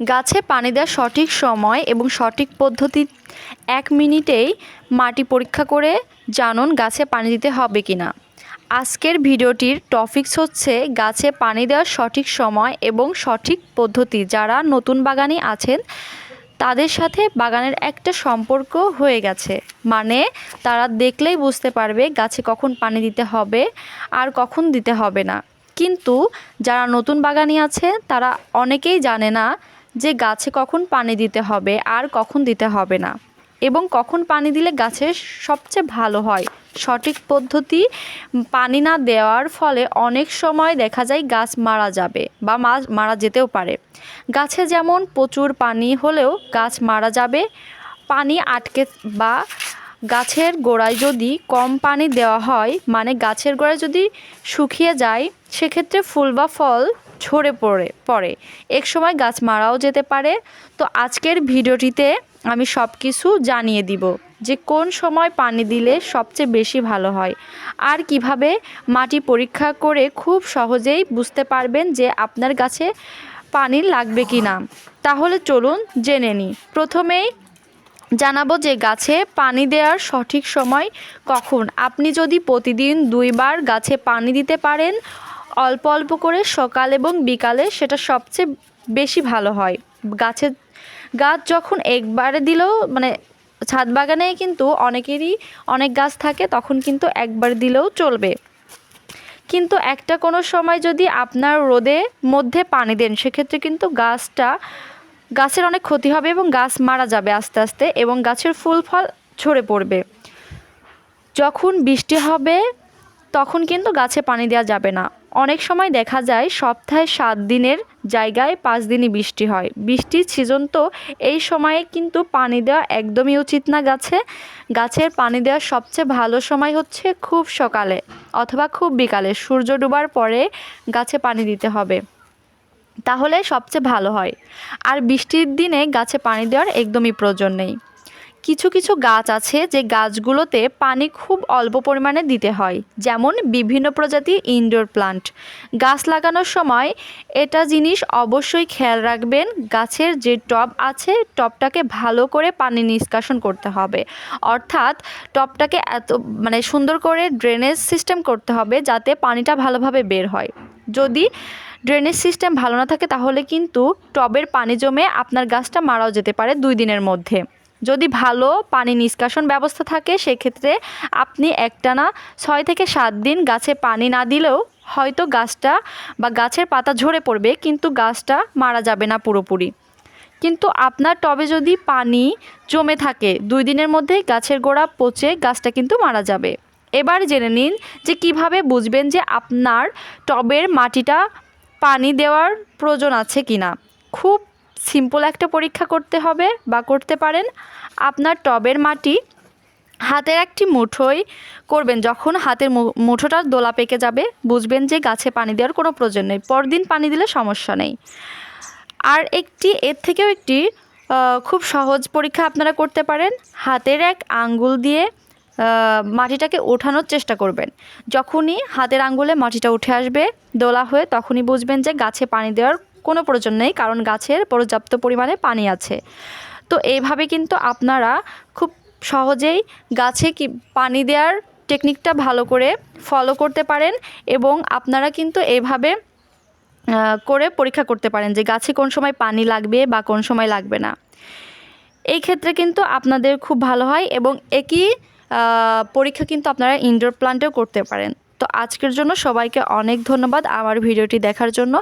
গাছে পানি দেওয়ার সঠিক সময় এবং সঠিক পদ্ধতি এক মিনিটেই মাটি পরীক্ষা করে জানুন গাছে পানি দিতে হবে কি না আজকের ভিডিওটির টপিকস হচ্ছে গাছে পানি দেওয়ার সঠিক সময় এবং সঠিক পদ্ধতি। যারা নতুন বাগানি আছেন, তাদের সাথে বাগানের একটা সম্পর্ক হয়ে গেছে। মানে তারা দেখলেই বুঝতে পারবে গাছে কখন পানি দিতে হবে আর কখন দিতে হবে না। কিন্তু, যারা নতুন বাগানি আছে তারা অনেকেই জানে না যে গাছে কখন পানি দিতে হবে আর কখন দিতে হবে না। এবং কখন পানি দিলে গাছের সবচেয়ে ভালো হয়। সঠিক পদ্ধতি পানি না দেওয়ার ফলে অনেক সময় দেখা যায় গাছ মারা যাবে বা মারা যেতেও পারে। গাছে যেমন প্রচুর পানি হলেও গাছ মারা যাবে। পানি আটকে বা গাছের গোড়ায় যদি কম পানি দেওয়া হয় মানে গাছের গোড়ায় যদি শুকিয়ে যায়, সেক্ষেত্রে ফুল বা ফল ঝরে পড়ে পড়ে। এক সময় গাছ মারাও যেতে পারে। তো আজকের ভিডিওটিতে আমি সব কিছু জানিয়ে দিব যে কোন সময় পানি দিলে সবচেয়ে বেশি ভালো হয়। আর কীভাবে মাটি পরীক্ষা করে খুব সহজেই বুঝতে পারবেন যে আপনার গাছে পানি লাগবে কি না তাহলে চলুন জেনে নিই। প্রথমেই জানাব যে গাছে পানি দেওয়ার সঠিক সময় কখন। আপনি যদি প্রতিদিন দুইবার গাছে পানি দিতে পারেন অল্প অল্প করে সকাল এবং বিকালে সেটা সবচেয়ে বেশি ভালো হয়। গাছের গাছ যখন একবারে দিলেও মানে ছাদ বাগানে কিন্তু অনেকেরই অনেক গাছ থাকে, তখন কিন্তু একবার দিলেও চলবে। কিন্তু একটা কোনো সময় যদি আপনার রোদে মধ্যে পানি দেন, সেক্ষেত্রে কিন্তু গাছটা, গাছের অনেক ক্ষতি হবে এবং গাছ মারা যাবে আস্তে আস্তে এবং গাছের ফুল ফল ঝরে পড়বে। যখন বৃষ্টি হবে, তখন কিন্তু গাছে পানি দেওয়া যাবে না। অনেক সময় দেখা যায় সপ্তাহে সাত দিনের জায়গায় পাঁচ দিনই বৃষ্টি হয়। বৃষ্টির সিজন তো এই সময়ে কিন্তু পানি দেওয়া একদমই উচিত না গাছে। গাছের পানি দেওয়ার সবচেয়ে ভালো সময় হচ্ছে খুব সকালে অথবা খুব বিকালে। সূর্য ডুবার পরে গাছে পানি দিতে হবে। তাহলে সবচেয়ে ভালো হয়। আর বৃষ্টির দিনে গাছে পানি দেওয়ার একদমই প্রয়োজন নেই। কিছু কিছু গাছ আছে যে গাছগুলোতে পানি খুব অল্প পরিমাণে দিতে হয়, যেমন বিভিন্ন প্রজাতির ইনডোর প্লান্ট গাছ লাগানোর সময় এটা জিনিস অবশ্যই খেয়াল রাখবেন, গাছের যে টব আছে টবটাকে ভালো করে পানি নিষ্কাশন করতে হবে। অর্থাৎ টবটাকে এত মানে সুন্দর করে ড্রেনেজ সিস্টেম করতে হবে যাতে পানিটা ভালোভাবে বের হয়। যদি ড্রেনেজ সিস্টেম ভালো না থাকে তাহলে কিন্তু টবের পানি জমে আপনার গাছটা মারাও যেতে পারে দুই দিনের মধ্যে। যদি ভালো পানি নিষ্কাশন ব্যবস্থা থাকে, সেক্ষেত্রে আপনি একটানা ছয় থেকে সাত দিন গাছে পানি না দিলেও হয়তো গাছটা বা গাছের পাতা ঝরে পড়বে, কিন্তু গাছটা মারা যাবে না পুরোপুরি। কিন্তু আপনার টবে যদি পানি জমে থাকে, দুই দিনের মধ্যেই গাছের গোড়া পচে গাছটা কিন্তু মারা যাবে। এবার জেনে নিন যে কীভাবে বুঝবেন যে আপনার টবের মাটিটা পানি দেওয়ার প্রয়োজন আছে কি না খুব সিম্পল একটা পরীক্ষা করতে হবে বা করতে পারেন। আপনার টবের মাটি হাতের একটি মুঠোই করবেন। যখন হাতের মুঠোটা দোলা পেকে যাবে, বুঝবেন যে গাছে পানি দেওয়ার কোনো প্রয়োজন নেই। পরদিন পানি দিলে সমস্যা নেই। আর একটি, এর থেকেও একটি খুব সহজ পরীক্ষা আপনারা করতে পারেন। হাতের এক আঙ্গুল দিয়ে মাটিটাকে ওঠানোর চেষ্টা করবেন। যখনই হাতের আঙ্গুলে মাটিটা উঠে আসবে, দোলা হয়ে, তখনই বুঝবেন যে গাছে পানি দেওয়ার কোনো প্রয়োজন নেই, কারণ গাছের পর্যাপ্ত পরিমাণে পানি আছে। তো এইভাবে কিন্তু আপনারা খুব সহজেই গাছে কি, পানি দেওয়ার টেকনিকটা ভালো করে ফলো করতে পারেন এবং আপনারা কিন্তু এইভাবে করে পরীক্ষা করতে পারেন যে গাছে কোন সময় পানি লাগবে বা কোন সময় লাগবে না। এই ক্ষেত্রে কিন্তু আপনাদের খুব ভালো হয় এবং একই পরীক্ষা কিন্তু আপনারা ইনডোর প্লান্টেও করতে পারেন। তো আজকের জন্য সবাইকে অনেক ধন্যবাদ আমার ভিডিওটি দেখার জন্য।